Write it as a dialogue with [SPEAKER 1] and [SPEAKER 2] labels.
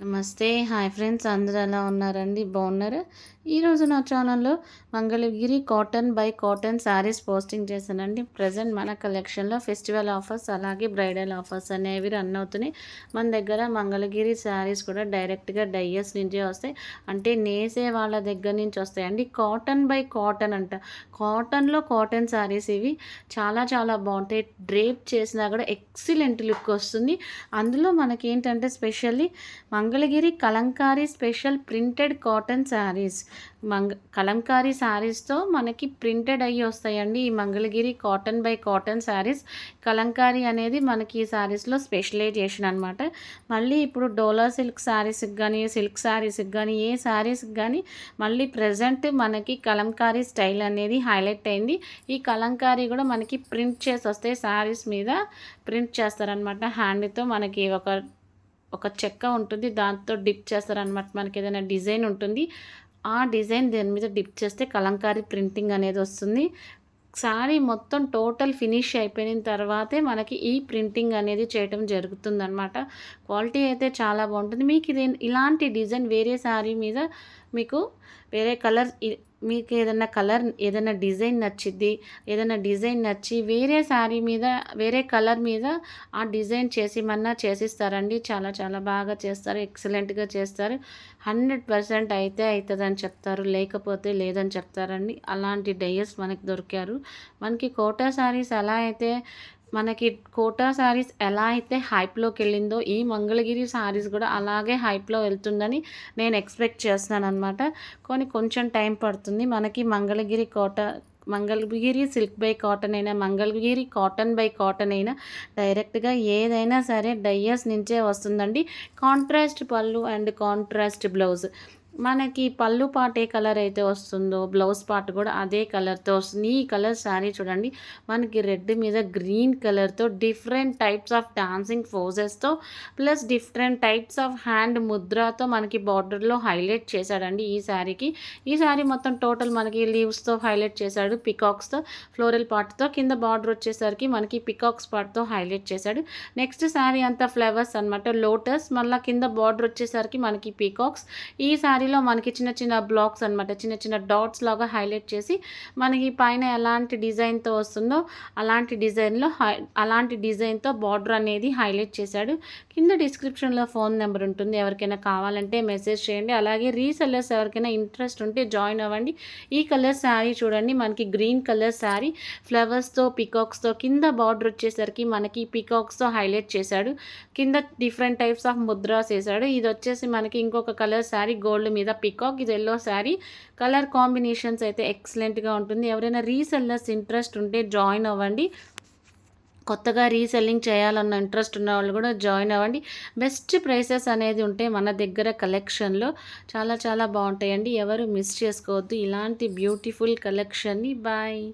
[SPEAKER 1] నమస్తే. Hi friends అందరూ ఎలా ఉన్నారండి? బాగున్నారా? ఈరోజు నా ఛానల్లో Mangalagiri cotton by cotton saris posting చేశానండి. ప్రజెంట్ మన కలెక్షన్లో ఫెస్టివల్ ఆఫర్స్ అలాగే బ్రైడల్ ఆఫర్స్ అనేవి రన్ అవుతున్నాయి. మన దగ్గర మంగళగిరి శారీస్ కూడా డైరెక్ట్గా డయ్యస్ నుంచే వస్తాయి. అంటే నేసే వాళ్ళ దగ్గర నుంచి వస్తాయండి. కాటన్ బై కాటన్ అంట. కాటన్లో కాటన్ శారీస్ ఇవి చాలా చాలా బాగుంటాయి. డ్రేప్ చేసినా కూడా ఎక్సలెంట్ లుక్ వస్తుంది. అందులో మనకి ఏంటంటే specially Mangalagiri Kalamkari special printed cotton saris. Manga Kalamkari శారీస్తో మనకి ప్రింటెడ్ అయ్యి వస్తాయండి. ఈ Mangalagiri cotton by cotton saris. Kalamkari అనేది మనకి ఈ శారీస్లో స్పెషలైజేషన్ అనమాట మళ్ళీ ఇప్పుడు డోలా సిల్క్ శారీస్కి కానీ సిల్క్ శారీస్కి కానీ ఏ శారీస్కి కానీ మళ్ళీ ప్రజెంట్ మనకి కలంకారీ స్టైల్ అనేది హైలైట్ అయింది. ఈ కలంకారీ కూడా మనకి ప్రింట్ చేసి వస్తాయి శారీస్ మీద ప్రింట్ చేస్తారనమాట హ్యాండ్తో మనకి ఒక ఒక చెక్క ఉంటుంది దాంతో డిప్ చేస్తారనమాట మనకి ఏదైనా డిజైన్ ఉంటుంది. ఆ డిజైన్ దాని మీద డిప్ చేస్తే కలంకారీ ప్రింటింగ్ అనేది వస్తుంది. శారీ మొత్తం టోటల్ ఫినిష్ అయిపోయిన తర్వాతే మనకి ఈ ప్రింటింగ్ అనేది చేయటం జరుగుతుందనమాట క్వాలిటీ అయితే చాలా బాగుంటుంది. మీకు ఇది ఇలాంటి డిజైన్ వేరే శారీ మీద మీకు వేరే కలర్ మీకు ఏదైనా కలర్ ఏదైనా డిజైన్ నచ్చిద్ది ఏదైనా డిజైన్ నచ్చి వేరే శారీ మీద వేరే కలర్ మీద ఆ డిజైన్ చేసి మన్నా చేసిస్తారండి. చాలా చాలా బాగా చేస్తారు. ఎక్సలెంట్గా చేస్తారు. హండ్రెడ్ పర్సెంట్ అయితే అవుతుందని చెప్తారు. లేకపోతే లేదని చెప్తారండి. అలాంటి డయర్స్ మనకి దొరికారు. మనకి కోటా శారీస్ ఎలా అయితే మనకి కోటా శారీస్ ఎలా అయితే హైప్లోకి వెళ్ళిందో ఈ మంగళగిరి శారీస్ కూడా అలాగే హైప్లో వెళ్తుందని నేను ఎక్స్పెక్ట్ చేస్తున్నాను అనమాట కానీ కొంచెం టైం పడుతుంది. మనకి Mangalagiri Kota Mangalagiri silk by cotton అయినా మంగళగిరి కాటన్ బై కాటన్ అయినా డైరెక్ట్గా ఏదైనా సరే డయ్యర్స్ నుంచే వస్తుందండి. కాంట్రాస్ట్ పళ్ళు అండ్ కాంట్రాస్ట్ బ్లౌజ్. మనకి పళ్ళు పాట్ ఏ కలర్ అయితే వస్తుందో బ్లౌజ్ పార్ట్ కూడా అదే కలర్తో వస్తుంది. ఈ కలర్ శారీ చూడండి మనకి రెడ్ మీద గ్రీన్ కలర్తో different types of dancing ఫోజెస్తో plus different types of hand ముద్రతో మనకి బార్డర్లో హైలైట్ చేశాడండి ఈ శారీకి. ఈ శారీ మొత్తం టోటల్ మనకి లీవ్స్తో హైలైట్ చేశాడు పికాక్స్తో ఫ్లోరల్ పార్ట్తో కింద బార్డర్ వచ్చేసరికి మనకి పికాక్స్ పార్ట్తో హైలైట్ చేశాడు. నెక్స్ట్ శారీ అంతా ఫ్లవర్స్ అనమాట లోటస్ మళ్ళీ కింద బార్డర్ వచ్చేసరికి మనకి పికాక్స్ ఈ శారీ శారీలో మనకి చిన్న చిన్న బ్లాక్స్ అనమాట చిన్న చిన్న డాట్స్ లాగా హైలైట్ చేసి మనకి పైన ఎలాంటి డిజైన్తో వస్తుందో అలాంటి డిజైన్లో హై అలాంటి డిజైన్తో బార్డర్ అనేది హైలైట్ చేశాడు. కింద డిస్క్రిప్షన్లో ఫోన్ నెంబర్ ఉంటుంది ఎవరికైనా కావాలంటే మెసేజ్ చేయండి. అలాగే రీసెల్లర్స్ ఎవరికైనా ఇంట్రెస్ట్ ఉంటే జాయిన్ అవ్వండి. ఈ కలర్ శారీ చూడండి మనకి గ్రీన్ కలర్ శారీ ఫ్లవర్స్తో పికాక్స్తో కింద బార్డర్ వచ్చేసరికి మనకి పికాక్స్తో హైలైట్ చేశాడు. కింద డిఫరెంట్ టైప్స్ ఆఫ్ ముద్రాస్ వేసాడు ఇది వచ్చేసి మనకి ఇంకొక కలర్ శారీ గోల్డ్ మీద పికాక్ ఇది ఎల్లో శారీ. కలర్ కాంబినేషన్స్ అయితే ఎక్సలెంట్గా ఉంటుంది. ఎవరైనా రీసెల్లర్స్ ఇంట్రెస్ట్ ఉంటే జాయిన్ అవ్వండి. కొత్తగా రీసెల్లింగ్ చేయాలన్న ఇంట్రెస్ట్ ఉన్న వాళ్ళు కూడా జాయిన్ అవ్వండి. బెస్ట్ ప్రైసెస్ అనేది ఉంటే మన దగ్గర కలెక్షన్లో చాలా చాలా బాగుంటాయండి. ఎవరు మిస్ చేసుకోవద్దు. ఇలాంటి బ్యూటిఫుల్ కలెక్షన్ని బాయ్